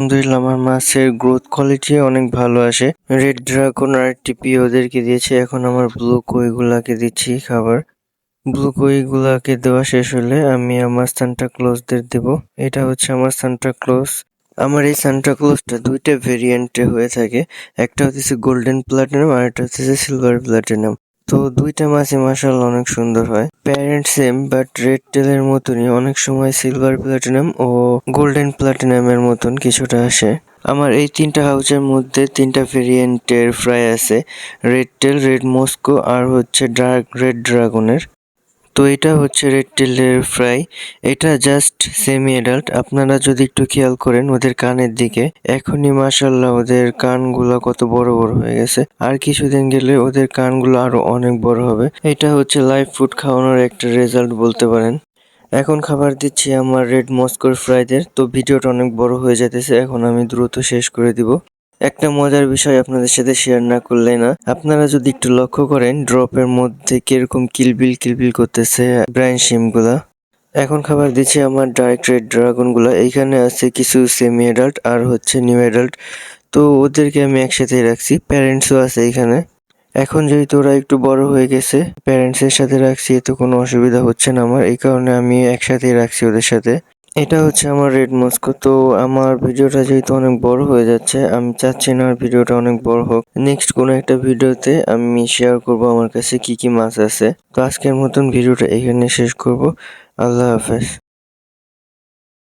আলহামদুলিল্লাহ, আমার মাছের গ্রোথ কোয়ালিটি অনেক ভালো আসে রেড ড্রাগন আর টিপি ওদেরকে দিয়েছি, এখন আমার ব্লু কই গুলাকে দিচ্ছি খাবার। ব্লু কই গুলাকে দেওয়া শেষ হলে আমি আমার সান্টা ক্লোজদের দেব। এটা হচ্ছে আমার সান্টা ক্লোজ আমার এই সান্টা ক্লোজটা দুইটা ভেরিয়েন্টে হয়ে থাকে। একটা হচ্ছে গোল্ডেন প্লাটিনাম আর একটা হচ্ছে সিলভার প্লাটিনাম তো দুইটা মাছই মার্শাল অনেক সুন্দর হয়। প্যারেন্ট সেম বাট রেড টেলের মতনই। অনেক সময় সিলভার প্লাটিনাম ও গোল্ডেন প্লাটিনামের মতন কিছুটা আসে। আমার এই তিনটা হাউসের মধ্যে তিনটা ভেরিয়েন্টের ফ্রাই আছে। রেড টেল রেড মস্কো আর হচ্ছে ডার্ক রেড ড্রাগনের তো এটা হচ্ছে রেড টেলের ফ্রাই এটা জাস্ট সেমি অ্যাডাল্ট আপনারা যদি একটু খেয়াল করেন ওদের কানের দিকে, এখনই মাসাল্লাহ ওদের কানগুলো কত বড় বড় হয়ে গেছে। আর কিছুদিন গেলে ওদের কানগুলো আরও অনেক বড় হবে। এটা হচ্ছে লাইভ ফুড খাওয়ানোর একটা রেজাল্ট বলতে পারেন। এখন খাবার দিচ্ছি আমার রেড মস্কোর ফ্রাইদের তো ভিডিওটা অনেক বড় হয়ে যেতেছে এখন আমি দ্রুত শেষ করে দিব। একটা মজার বিষয় আপনাদের সাথে শেয়ার না করলে না। আপনারা যদি একটু লক্ষ্য করেন ড্রপের মধ্যে কীরকম কিলবিল কিলবিল করতেছে ব্রাইন শিমগুলা এখন খাবার দিচ্ছি আমার ডাইরেক্ট রেড ড্রাগনগুলো এইখানে আছে কিছু সেমি অ্যাডাল্ট আর হচ্ছে নিউ অ্যাডাল্ট তো ওদেরকে আমি একসাথে রাখছি। প্যারেন্টসও আছে এখানে এখন যেহেতু ওরা একটু বড় হয়ে গেছে প্যারেন্টসের সাথে রাখছি, এতে কোনো অসুবিধা হচ্ছে না আমার। এই কারণে আমি একসাথেই রাখছি ওদের সাথে। এটা হচ্ছে আমার রেড মস্কো তো আমার ভিডিওটা যেহেতু অনেক বড় হয়ে যাচ্ছে, আমি চাচ্ছি না আর ভিডিওটা অনেক বড় হোক। নেক্সট কোনো একটা ভিডিওতে আমি শেয়ার করব আমার কাছে কি কি মাছ আছে। তো আজকের মতন ভিডিওটা এখানে শেষ করব। আল্লাহ হাফেজ।